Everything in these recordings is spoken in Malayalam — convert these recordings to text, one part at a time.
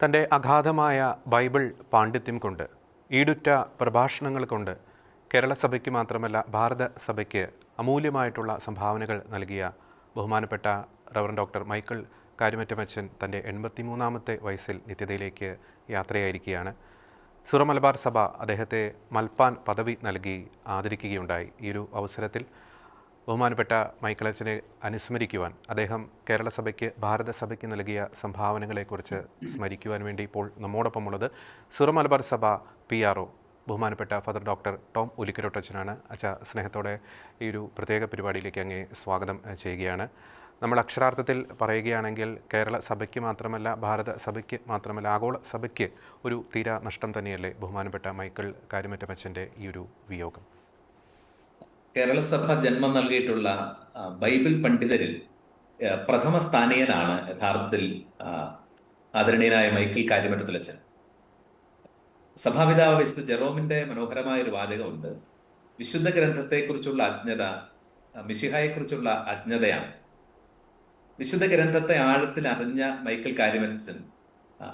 തന്റെ അഗാധമായ ബൈബിൾ പാണ്ഡിത്യം കൊണ്ട് ഈടുറ്റ പ്രഭാഷണങ്ങൾ കൊണ്ട് കേരള സഭയ്ക്ക് മാത്രമല്ല ഭാരത സഭയ്ക്ക് അമൂല്യമായിട്ടുള്ള സംഭാവനകൾ നൽകിയ ബഹുമാനപ്പെട്ട റവറൻ ഡോക്ടർ മൈക്കിൾ കാര്യമറ്റമച്ചൻ തന്റെ എൺപത്തിമൂന്നാമത്തെ വയസ്സിൽ നിത്യതയിലേക്ക് യാത്രയായിരിക്കുകയാണ്. സുറമലബാർ സഭ അദ്ദേഹത്തെ മൽപ്പാൻ പദവി നൽകി ആദരിക്കുകയുണ്ടായി. ഈ ഒരു അവസരത്തിൽ ബഹുമാനപ്പെട്ട മൈക്കിളച്ചനെ അനുസ്മരിക്കുവാൻ അദ്ദേഹം കേരള സഭയ്ക്ക് ഭാരത സഭയ്ക്ക് നൽകിയ സംഭാവനകളെക്കുറിച്ച് സ്മരിക്കുവാൻ വേണ്ടി ഇപ്പോൾ നമ്മോടൊപ്പമുള്ളത് സുറ മലബാർ സഭ പി ആർ ഒ ബഹുമാനപ്പെട്ട ഫാദർ ഡോക്ടർ ടോം ഉലിക്കരോട്ടച്ചനാണ്. അച്ഛ സ്നേഹത്തോടെ ഈ ഒരു പ്രത്യേക പരിപാടിയിലേക്ക് അങ്ങേ സ്വാഗതം ചെയ്യുകയാണ്. നമ്മൾ അക്ഷരാർത്ഥത്തിൽ പറയുകയാണെങ്കിൽ കേരള സഭയ്ക്ക് മാത്രമല്ല ഭാരത സഭയ്ക്ക് മാത്രമല്ല ആഗോള സഭയ്ക്ക് ഒരു തീരാ നഷ്ടം തന്നെയല്ലേ ബഹുമാനപ്പെട്ട മൈക്കിൾ കാര്യമറ്റമച്ചന്റെ ഈ ഒരു വിയോഗം. കേരള സഭ ജന്മം നൽകിയിട്ടുള്ള ബൈബിൾ പണ്ഡിതരിൽ പ്രഥമ സ്ഥാനീയനാണ് യഥാർത്ഥത്തിൽ ആദരണീയനായ മൈക്കിൾ കാര്യമറ്റത്തിലച്ചൻ. സഭാപിതാവ് വിശുദ്ധ ജെറോമിന്റെ മനോഹരമായ ഒരു വാചകമുണ്ട്. വിശുദ്ധ ഗ്രന്ഥത്തെക്കുറിച്ചുള്ള അജ്ഞത ആ, മിശിഹായെക്കുറിച്ചുള്ള അജ്ഞതയാണ്. വിശുദ്ധ ഗ്രന്ഥത്തെ ആഴത്തിൽ അറിഞ്ഞ മൈക്കിൾ കാര്യമറ്റൻ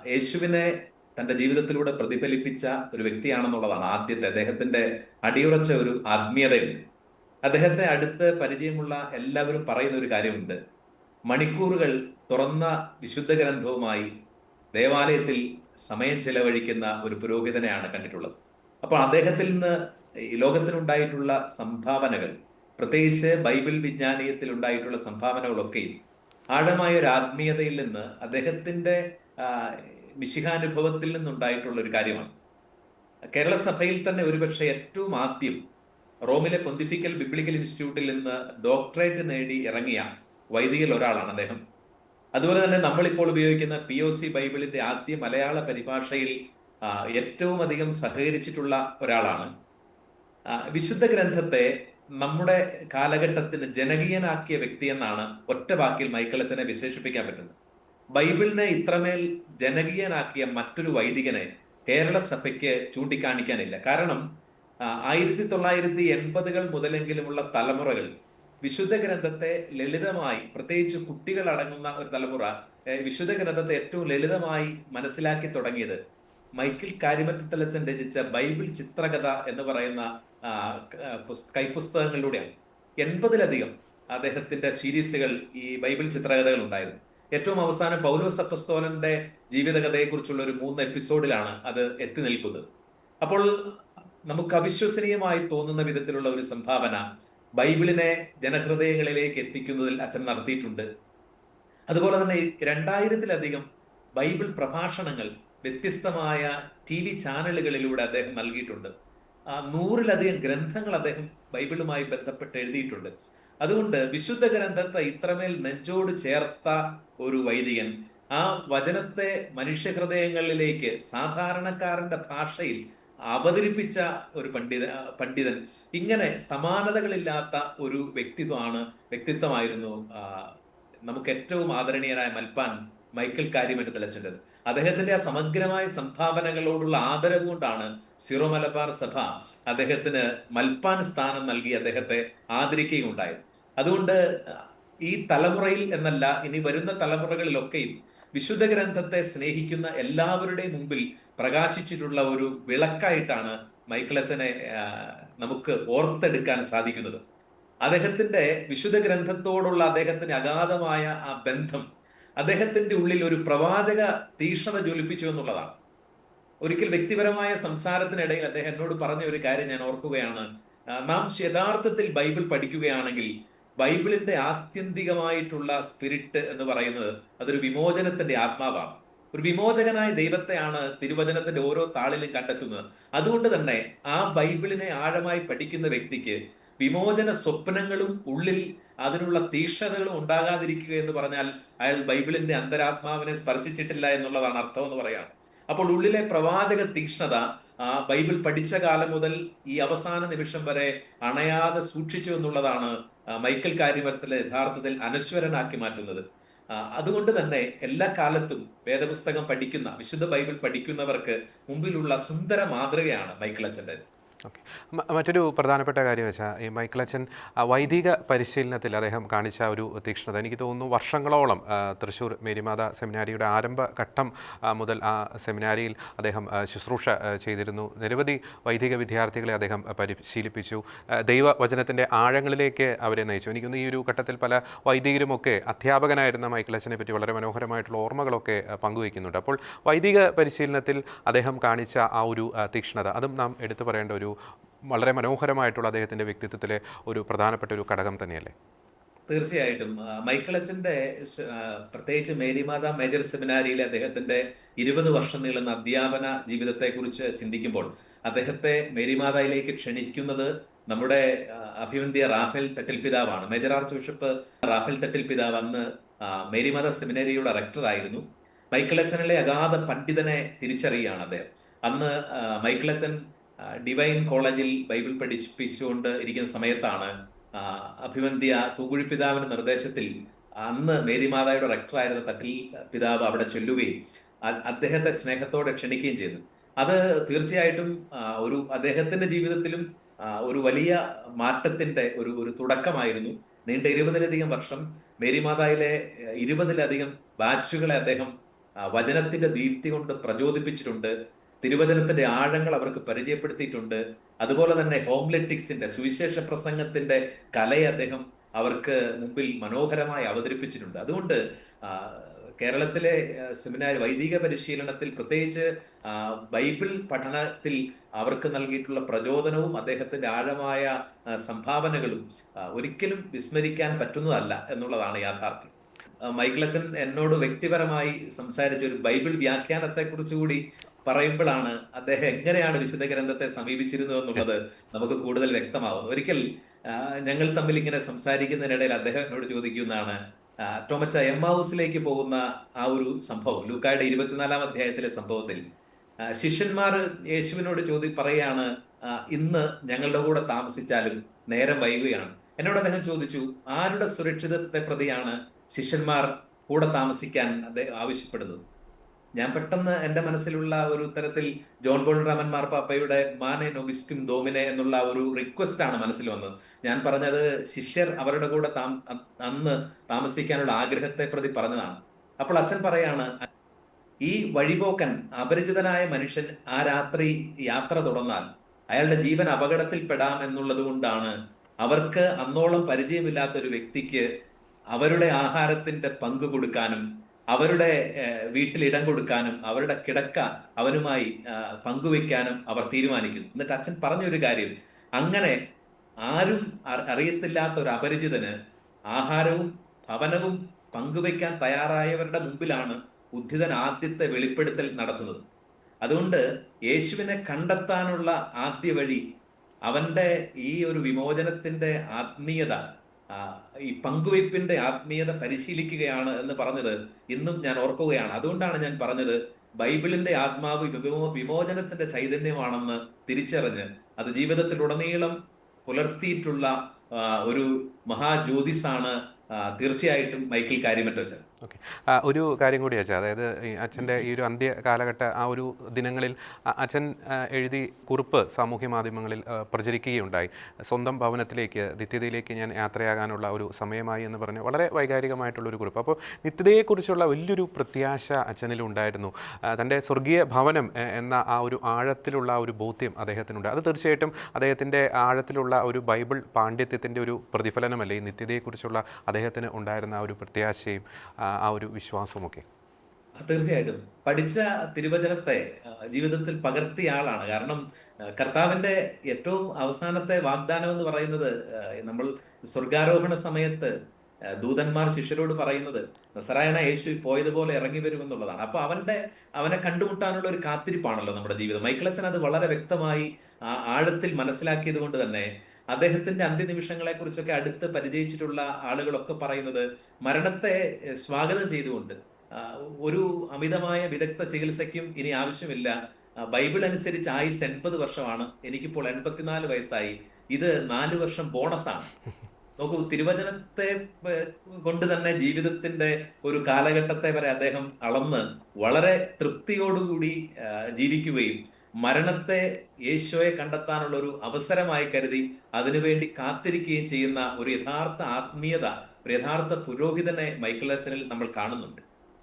യേശുവിനെ തന്റെ ജീവിതത്തിലൂടെ പ്രതിഫലിപ്പിച്ച ഒരു വ്യക്തിയാണെന്നുള്ളതാണ് ആദ്യത്തെ അദ്ദേഹത്തിന്റെ അടിയുറച്ച ഒരു ആത്മീയതയുണ്ട്. അദ്ദേഹത്തെ അടുത്ത് പരിചയമുള്ള എല്ലാവരും പറയുന്ന ഒരു കാര്യമുണ്ട്. മണിക്കൂറുകൾ തുറന്ന വിശുദ്ധ ഗ്രന്ഥവുമായി ദേവാലയത്തിൽ സമയം ചെലവഴിക്കുന്ന ഒരു പുരോഹിതനെയാണ് കണ്ടിട്ടുള്ളത്. അപ്പോൾ അദ്ദേഹത്തിൽ നിന്ന് ലോകത്തിനുണ്ടായിട്ടുള്ള സംഭാവനകൾ പ്രത്യേകിച്ച് ബൈബിൾ വിജ്ഞാനീയത്തിൽ ഉണ്ടായിട്ടുള്ള സംഭാവനകളൊക്കെയും ആഴമായ ഒരു ആത്മീയതയിൽ നിന്ന് അദ്ദേഹത്തിന്റെ മിശിഹാനുഭവത്തിൽ നിന്നുണ്ടായിട്ടുള്ള ഒരു കാര്യമാണ്. കേരള സഭയിൽ തന്നെ ഒരുപക്ഷെ ഏറ്റവും ആദ്യം റോമിലെ പൊന്തിഫിക്കൽ ബിബ്ലിക്കൽ ഇൻസ്റ്റിറ്റ്യൂട്ടിൽ നിന്ന് ഡോക്ടറേറ്റ് നേടി ഇറങ്ങിയ വൈദികൽ ഒരാളാണ് അദ്ദേഹം. അതുപോലെ തന്നെ നമ്മളിപ്പോൾ ഉപയോഗിക്കുന്ന പി ഒ സി ബൈബിളിന്റെ ആദ്യ മലയാള പരിഭാഷയിൽ ഏറ്റവും അധികം സഹകരിച്ചിട്ടുള്ള ഒരാളാണ്. വിശുദ്ധ ഗ്രന്ഥത്തെ നമ്മുടെ കാലഘട്ടത്തിന് ജനകീയനാക്കിയ വ്യക്തി എന്നാണ് ഒറ്റ വാക്കിൽ മൈക്കിളച്ചനെ വിശേഷിപ്പിക്കാൻ പറ്റുന്നത്. ബൈബിളിനെ ഇത്രമേൽ ജനകീയനാക്കിയ മറ്റൊരു വൈദികനെ കേരള സഭയ്ക്ക് ചൂണ്ടിക്കാണിക്കാനില്ല. കാരണം ആയിരത്തി തൊള്ളായിരത്തി എൺപതുകൾ മുതലെങ്കിലുമുള്ള തലമുറകൾ വിശുദ്ധ ഗ്രന്ഥത്തെ ലളിതമായി പ്രത്യേകിച്ച് കുട്ടികൾ അടങ്ങുന്ന ഒരു തലമുറ വിശുദ്ധ ഗ്രന്ഥത്തെ ഏറ്റവും ലളിതമായി മനസ്സിലാക്കി തുടങ്ങിയത് മൈക്കിൾ കാര്യമറ്റത്തലച്ചൻ രചിച്ച ബൈബിൾ ചിത്രകഥ എന്ന് പറയുന്ന കൈപുസ്തകങ്ങളിലൂടെയാണ് എൺപതിലധികം അദ്ദേഹത്തിന്റെ സീരീസുകൾ ഈ ബൈബിൾ ചിത്രകഥകൾ ഉണ്ടായിരുന്നു ഏറ്റവും അവസാനം പൗലോസ് അപ്പസ്തോലന്റെ ജീവിതകഥയെക്കുറിച്ചുള്ള ഒരു മൂന്ന് എപ്പിസോഡിലാണ് അത് എത്തി നിൽക്കുന്നത്. അപ്പോൾ നമുക്ക് അവിശ്വസനീയമായി തോന്നുന്ന വിധത്തിലുള്ള ഒരു സംഭാവന ബൈബിളിനെ ജനഹൃദയങ്ങളിലേക്ക് എത്തിക്കുന്നതിൽ അച്ഛൻ നടത്തിയിട്ടുണ്ട്. അതുപോലെ തന്നെ രണ്ടായിരത്തിലധികം ബൈബിൾ പ്രഭാഷണങ്ങൾ വ്യത്യസ്തമായ ടി വി ചാനലുകളിലൂടെ അദ്ദേഹം നൽകിയിട്ടുണ്ട്. ആ, നൂറിലധികം ഗ്രന്ഥങ്ങൾ അദ്ദേഹം ബൈബിളുമായി ബന്ധപ്പെട്ട് എഴുതിയിട്ടുണ്ട്. അതുകൊണ്ട് വിശുദ്ധ ഗ്രന്ഥത്തെ ഇത്രമേൽ നെഞ്ചോട് ചേർത്ത ഒരു വൈദികൻ ആ വചനത്തെ മനുഷ്യഹൃദയങ്ങളിലേക്ക് സാധാരണക്കാരന്റെ ഭാഷയിൽ അവതരിപ്പിച്ച ഒരു പണ്ഡിത പണ്ഡിതൻ ഇങ്ങനെ സമാനതകളില്ലാത്ത ഒരു വ്യക്തിത്വമാണ് വ്യക്തിത്വമായിരുന്നു നമുക്ക് ഏറ്റവും ആദരണീയനായ മൽപ്പാൻ മൈക്കിൾ കാര്യമറ്റത്തിലച്ചന്റെത് അദ്ദേഹത്തിന്റെ ആ സമഗ്രമായ സംഭാവനകളോടുള്ള ആദരവ് കൊണ്ടാണ് സിറോ മലബാർ സഭ അദ്ദേഹത്തിന് മൽപ്പാൻ സ്ഥാനം നൽകി അദ്ദേഹത്തെ ആദരിക്കുകയുണ്ടായത്. അതുകൊണ്ട് ഈ തലമുറയിൽ എന്നല്ല ഇനി വരുന്ന തലമുറകളിലൊക്കെയും വിശുദ്ധ ഗ്രന്ഥത്തെ സ്നേഹിക്കുന്ന എല്ലാവരുടെയും മുമ്പിൽ പ്രകാശിച്ചിട്ടുള്ള ഒരു വിളക്കായിട്ടാണ് മൈക്കിളച്ചനെ നമുക്ക് ഓർത്തെടുക്കാൻ സാധിക്കുന്നത്. അദ്ദേഹത്തിന്റെ വിശുദ്ധ ഗ്രന്ഥത്തോടുള്ള അദ്ദേഹത്തിന്റെ അഗാധമായ ആ ബന്ധം അദ്ദേഹത്തിന്റെ ഉള്ളിൽ ഒരു പ്രവാചക തീഷ്ണത ജ്വലിപ്പിച്ചു എന്നുള്ളതാണ്. ഒരിക്കൽ വ്യക്തിപരമായ സംസാരത്തിനിടയിൽ അദ്ദേഹം എന്നോട് പറഞ്ഞ ഒരു കാര്യം ഞാൻ ഓർക്കുകയാണ്. നാം യഥാർത്ഥത്തിൽ ബൈബിൾ പഠിക്കുകയാണെങ്കിൽ ബൈബിളിന്റെ ആത്യന്തികമായിട്ടുള്ള സ്പിരിറ്റ് എന്ന് പറയുന്നത് അതൊരു വിമോചനത്തിന്റെ ആത്മാവാണ്. ഒരു വിമോചകനായ ദൈവത്തെയാണ് തിരുവചനത്തിന്റെ ഓരോ താളിലും കണ്ടെത്തുന്നത്. അതുകൊണ്ട് തന്നെ ആ ബൈബിളിനെ ആഴമായി പഠിക്കുന്ന വ്യക്തിക്ക് വിമോചന സ്വപ്നങ്ങളും ഉള്ളിൽ അതിനുള്ള തീക്ഷ്ണതകളും ഉണ്ടാകാതിരിക്കുക എന്ന് പറഞ്ഞാൽ അയാൾ ബൈബിളിന്റെ അന്തരാത്മാവിനെ സ്പർശിച്ചിട്ടില്ല എന്നുള്ളതാണ് അർത്ഥം എന്ന് പറയാം. അപ്പോൾ ഉള്ളിലെ പ്രവാചക തീക്ഷ്ണത ആ ബൈബിൾ പഠിച്ച കാലം മുതൽ ഈ അവസാന നിമിഷം വരെ അണയാതെ സൂക്ഷിച്ചു എന്നുള്ളതാണ് മൈക്കൽ കാര്യമരത്തിലെ യഥാർത്ഥത്തിൽ അനശ്വരനാക്കി മാറ്റുന്നത്. അതുകൊണ്ട് തന്നെ എല്ലാ കാലത്തും വേദപുസ്തകം പഠിക്കുന്ന വിശുദ്ധ ബൈബിൾ പഠിക്കുന്നവർക്ക് മുമ്പിലുള്ള സുന്ദര മാതൃകയാണ് മൈക്കിൾ അച്ഛന്റെ മറ്റൊരു പ്രധാനപ്പെട്ട കാര്യം വെച്ചാൽ ഈ മൈക്കിൾ അച്ഛൻ വൈദിക പരിശീലനത്തിൽ അദ്ദേഹം കാണിച്ച ഒരു തീക്ഷ്ണത. എനിക്ക് തോന്നുന്നു വർഷങ്ങളോളം തൃശ്ശൂർ മേരിമാത സെമിനാരിയുടെ ആരംഭഘട്ടം മുതൽ ആ സെമിനാരിയിൽ അദ്ദേഹം ശുശ്രൂഷ ചെയ്തിരുന്നു. നിരവധി വൈദിക വിദ്യാർത്ഥികളെ അദ്ദേഹം പരിശീലിപ്പിച്ചു. ദൈവവചനത്തിന്റെ ആഴങ്ങളിലേക്ക് അവരെ നയിച്ചു. എനിക്കൊന്ന് ഈ ഒരു ഘട്ടത്തിൽ പല വൈദികരുമൊക്കെ അധ്യാപകനായിരുന്ന മൈക്കിൾ അച്ഛനെ പറ്റി വളരെ മനോഹരമായിട്ടുള്ള ഓർമ്മകളൊക്കെ പങ്കുവയ്ക്കുന്നുണ്ട്. അപ്പോൾ വൈദിക പരിശീലനത്തിൽ അദ്ദേഹം കാണിച്ച ആ ഒരു തീക്ഷ്ണത അതും നാം എടുത്തു പറയേണ്ട ഒരു വളരെ മനോഹരമായിട്ടുള്ള അദ്ദേഹത്തിന്റെ വ്യക്തിത്വത്തിലെ ഒരു പ്രധാനപ്പെട്ട ഒരു ഘടകം തന്നെയല്ലേ? തീർച്ചയായിട്ടും. മൈക്കിൾ അച്ഛന്റെ പ്രത്യേകിച്ച് മേരിമാത മേജർ സെമിനാരിയിലെ അദ്ദേഹത്തിന്റെ ഇരുപത് വർഷം നീളുന്ന അധ്യാപന ജീവിതത്തെക്കുറിച്ച് ചിന്തിക്കുമ്പോൾ അദ്ദേഹത്തെ മേരിമാതയിലേക്ക് ക്ഷണിക്കുന്നത് നമ്മുടെ അഭിവന്ധ്യ റാഫേൽ തട്ടിൽ പിതാവാണ് major archbishop Raphael Thattil പിതാവ് അന്ന് മേരിമാത റെക്ടറായിരുന്നു മൈക്കിൾ അച്ഛനിലെ അഗാധ പണ്ഡിതനെ തിരിച്ചറിയുകയാണ് അദ്ദേഹം. അന്ന് ആ, ഡിവൈൻ കോളേജിൽ ബൈബിൾ പഠിപ്പിച്ചുകൊണ്ട് ഇരിക്കുന്ന സമയത്താണ് അഭിവന്ധ്യ തൂക്കുഴി പിതാവിന്റെ നിർദ്ദേശത്തിൽ അന്ന് മേരിമാതായുടെ റെക്ടറായിരുന്ന തട്ടിൽ പിതാവ് അവിടെ ചൊല്ലുകയും അദ്ദേഹത്തെ സ്നേഹത്തോടെ ക്ഷണിക്കുകയും ചെയ്തു. അത് തീർച്ചയായിട്ടും ഒരു അദ്ദേഹത്തിന്റെ ജീവിതത്തിലും ഒരു വലിയ മാറ്റത്തിന്റെ ഒരു ഒരു തുടക്കമായിരുന്നു. നീണ്ട ഇരുപതിലധികം വർഷം മേരിമാതായിലെ ഇരുപതിലധികം ബാച്ചുകളെ അദ്ദേഹം വചനത്തിന്റെ ദീപ്തി കൊണ്ട് പ്രചോദിപ്പിച്ചിട്ടുണ്ട്. തിരുവചനത്തിന്റെ ആഴങ്ങൾ അവർക്ക് പരിചയപ്പെടുത്തിയിട്ടുണ്ട്. അതുപോലെ തന്നെ ഹോംലെറ്റിക്സിന്റെ സുവിശേഷ പ്രസംഗത്തിന്റെ കലയെ അദ്ദേഹം അവർക്ക് മുമ്പിൽ മനോഹരമായി അവതരിപ്പിച്ചിട്ടുണ്ട്. അതുകൊണ്ട് കേരളത്തിലെ സെമിനാർ വൈദിക പരിശീലനത്തിൽ പ്രത്യേകിച്ച് ബൈബിൾ പഠനത്തിൽ അവർക്ക് നൽകിയിട്ടുള്ള പ്രചോദനവും അദ്ദേഹത്തിന്റെ ആഴമായ സംഭാവനകളും ഒരിക്കലും വിസ്മരിക്കാൻ പറ്റുന്നതല്ല എന്നുള്ളതാണ് യാഥാർത്ഥ്യം. മൈക്കിളച്ചൻ എന്നോട് വ്യക്തിപരമായി സംസാരിച്ച ഒരു ബൈബിൾ വ്യാഖ്യാനത്തെ കുറിച്ചുകൂടി പറയുമ്പോഴാണ് അദ്ദേഹം എങ്ങനെയാണ് വിശുദ്ധ ഗ്രന്ഥത്തെ സമീപിച്ചിരുന്നു എന്നുള്ളത് നമുക്ക് കൂടുതൽ വ്യക്തമാവും ഒരിക്കൽ ഞങ്ങൾ തമ്മിൽ ഇങ്ങനെ സംസാരിക്കുന്നതിനിടയിൽ അദ്ദേഹം എന്നോട് ചോദിക്കുന്നതാണ് ടോമച്ച എം ഹൗസിലേക്ക് പോകുന്ന ആ ഒരു സംഭവം ലൂക്കായുടെ ഇരുപത്തിനാലാം അധ്യായത്തിലെ സംഭവത്തിൽ ശിഷ്യന്മാർ യേശുവിനോട് ചോദി പറയാണ് ഇന്ന് ഞങ്ങളുടെ കൂടെ താമസിച്ചാലും നേരം വൈകുകയാണ്. എന്നോട് അദ്ദേഹം ചോദിച്ചു ആരുടെ സുരക്ഷിതത്വത്തെ പ്രതിയാണ് ശിഷ്യന്മാർ കൂടെ താമസിക്കാൻ അദ്ദേഹം ആവശ്യപ്പെടുന്നത്? ഞാൻ പെട്ടെന്ന് എന്റെ മനസ്സിലുള്ള ഒരു തരത്തിൽ ജോൺ ബോൾ രാമൻ മാർപ്പാപ്പയുടെ മാനെ നൊബിസ്കും ദോമിനെ എന്നുള്ള ഒരു റിക്വസ്റ്റ് ആണ് മനസ്സിൽ വന്നത്. ഞാൻ പറഞ്ഞത് ശിഷ്യർ അവരുടെ കൂടെ താം അന്ന് താമസിക്കാനുള്ള ആഗ്രഹത്തെ പ്രതി പറഞ്ഞതാണ്. അപ്പോൾ അച്ഛൻ പറയാണ് ഈ വഴിപോക്കൻ അപരിചിതനായ മനുഷ്യൻ ആ രാത്രി യാത്ര തുടർന്നാൽ അയാളുടെ ജീവൻ അപകടത്തിൽപ്പെടാം എന്നുള്ളത് കൊണ്ടാണ് അവർക്ക് അന്നോളം പരിചയമില്ലാത്ത ഒരു വ്യക്തിക്ക് അവരുടെ ആഹാരത്തിന്റെ പങ്ക് കൊടുക്കാനും അവരുടെ വീട്ടിൽ ഇടം കൊടുക്കാനും അവരുടെ കിടക്ക അവനുമായി പങ്കുവെക്കാനും അവർ തീരുമാനിക്കുന്നു. എന്നിട്ട് അച്ഛൻ പറഞ്ഞൊരു കാര്യം. അങ്ങനെ ആരും അറിയത്തില്ലാത്ത ഒരു അപരിചിതന് ആഹാരവും ഭവനവും പങ്കുവെക്കാൻ തയ്യാറായവരുടെ മുമ്പിലാണ് ഉദ്ധിതൻ ആദ്യത്തെ വെളിപ്പെടുത്തൽ നടത്തുന്നത്. അതുകൊണ്ട് യേശുവിനെ കണ്ടെത്താനുള്ള ആദ്യ വഴി അവന്റെ ഈ ഒരു വിമോചനത്തിന്റെ ആത്മീയത ഈ പങ്കുവയ്പ്പിന്റെ ആത്മീയത പരിശീലിക്കുകയാണ് എന്ന് പറഞ്ഞത് ഇന്നും ഞാൻ ഓർക്കുകയാണ്. അതുകൊണ്ടാണ് ഞാൻ പറഞ്ഞത് ബൈബിളിന്റെ ആത്മാവ് വിമോ വിമോചനത്തിന്റെ ചൈതന്യമാണെന്ന് തിരിച്ചറിഞ്ഞ് അത് ജീവിതത്തിലുടനീളം പുലർത്തിയിട്ടുള്ള ഒരു മഹാജ്യോതിസാണ് തീർച്ചയായിട്ടും മൈക്കിൾ കാര്യമറ്റച്ചൻ ഓക്കെ ഒരു കാര്യം കൂടി അച്ഛാ. അതായത് ഈ അച്ഛന്റെ ഈ ഒരു അന്ത്യ കാലഘട്ട ആ ഒരു ദിനങ്ങളിൽ അച്ഛൻ എഴുതി കുറിപ്പ് സാമൂഹ്യ മാധ്യമങ്ങളിൽ പ്രചരിക്കുകയുണ്ടായി. സ്വന്തം ഭവനത്തിലേക്ക് നിത്യതയിലേക്ക് ഞാൻ യാത്രയാകാനുള്ള ഒരു സമയമായി എന്ന് പറഞ്ഞ് വളരെ വൈകാരികമായിട്ടുള്ളൊരു കുറിപ്പ്. അപ്പോൾ നിത്യതയെക്കുറിച്ചുള്ള വലിയൊരു പ്രത്യാശ അച്ഛനിലുണ്ടായിരുന്നു. ആ, തന്റെ സ്വർഗീയ ഭവനം എന്ന ആ ഒരു ആഴത്തിലുള്ള ഒരു ബോധ്യം അദ്ദേഹത്തിനുണ്ട്. അത് തീർച്ചയായിട്ടും അദ്ദേഹത്തിന്റെ ആഴത്തിലുള്ള ഒരു ബൈബിൾ പാണ്ഡിത്യത്തിന്റെ ഒരു പ്രതിഫലനമല്ലേ ഈ നിത്യതയെക്കുറിച്ചുള്ള അദ്ദേഹത്തിന് ഉണ്ടായിരുന്ന ആ ഒരു പ്രത്യാശയും ആ ഒരു വിശ്വാസമൊക്കെ? തീർച്ചയായിട്ടും. പഠിച്ച തിരുവചനത്തെ ജീവിതത്തിൽ പകർത്തിയ ആളാണ്. കാരണം കർത്താവിന്റെ ഏറ്റവും അവസാനത്തെ വാഗ്ദാനം എന്ന് പറയുന്നത് നമ്മൾ സ്വർഗാരോഹണ സമയത്ത് ദൂതന്മാർ ശിഷ്യരോട് പറയുന്നത് നസറായണ യേശു പോയതുപോലെ ഇറങ്ങി വരുമെന്നുള്ളതാണ്. അപ്പൊ അവന്റെ അവനെ കണ്ടുമുട്ടാനുള്ള ഒരു കാത്തിരിപ്പാണല്ലോ നമ്മുടെ ജീവിതം. മൈക്കിളച്ചൻ അത് വളരെ വ്യക്തമായി ആഴത്തിൽ മനസ്സിലാക്കിയത് കൊണ്ട് തന്നെ അദ്ദേഹത്തിന്റെ അന്ത്യനിമിഷങ്ങളെ കുറിച്ചൊക്കെ അടുത്ത് പരിചയിച്ചിട്ടുള്ള ആളുകളൊക്കെ പറയുന്നത് മരണത്തെ സ്വാഗതം ചെയ്തുകൊണ്ട് ഒരു അമിതമായ വിദഗ്ധ ചികിത്സയ്ക്കും ഇനി ആവശ്യമില്ല. ബൈബിൾ അനുസരിച്ച് ആയുസ് എൺപത് വർഷമാണ്. എനിക്കിപ്പോൾ എൺപത്തിനാല് വയസ്സായി. ഇത് നാല് വർഷം ബോണസാണ്. നോക്കൂ തിരുവചനത്തെ കൊണ്ട് തന്നെ ജീവിതത്തിന്റെ ഒരു കാലഘട്ടത്തെ വരെ അദ്ദേഹം അളന്ന് വളരെ തൃപ്തിയോടുകൂടി ജീവിക്കുകയും മരണത്തെ യേശോയെ കണ്ടെത്താനുള്ള ഒരു അവസരമായി കരുതി അതിനുവേണ്ടി കാത്തിരിക്കുകയും ചെയ്യുന്ന ഒരു യഥാർത്ഥ ആത്മീയത ഒരു യഥാർത്ഥ പുരോഹിതനെ മൈക്കിൾ നമ്മൾ കാണുന്നുണ്ട്.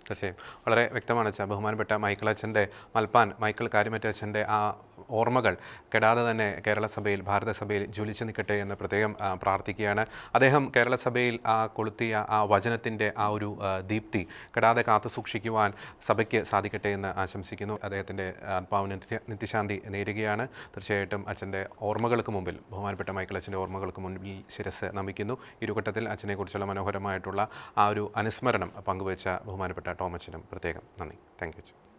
തീർച്ചയായും. വളരെ വ്യക്തമാണ് അച്ഛൻ ബഹുമാനപ്പെട്ട മൈക്കിൾ അച്ഛന്റെ മൽപ്പാൻ മൈക്കിൾ കാര്യമറ്റ അച്ഛന്റെ ആ ഓർമ്മകൾ കെടാതെ തന്നെ കേരളസഭയിൽ ഭാരതസഭയിൽ ജ്വലിച്ചു നിൽക്കട്ടെ എന്ന് പ്രത്യേകം പ്രാർത്ഥിക്കുകയാണ്. അദ്ദേഹം കേരളസഭയിൽ ആ കൊളുത്തിയ ആ വചനത്തിന്റെ ആ ഒരു ദീപ്തി കെടാതെ കാത്തു സൂക്ഷിക്കുവാൻ സഭയ്ക്ക് സാധിക്കട്ടെ എന്ന് ആശംസിക്കുന്നു. അദ്ദേഹത്തിന്റെ ആത്മാവിന് നിത്യ നിത്യശാന്തി നേരുകയാണ്. തീർച്ചയായിട്ടും അച്ഛന്റെ ഓർമ്മകൾക്ക് മുമ്പിൽ ബഹുമാനപ്പെട്ട മൈക്കിൾ അച്ഛന്റെ ഓർമ്മകൾക്ക് മുൻപിൽ ശിരസ് നമിക്കുന്നു. ഇരുഘട്ടത്തിൽ അച്ഛനെക്കുറിച്ചുള്ള മനോഹരമായിട്ടുള്ള ആ ഒരു അനുസ്മരണം പങ്കുവച്ച ബഹുമാനപ്പെട്ട ടോമച്ചനും പ്രത്യേകം നന്ദി. Thank you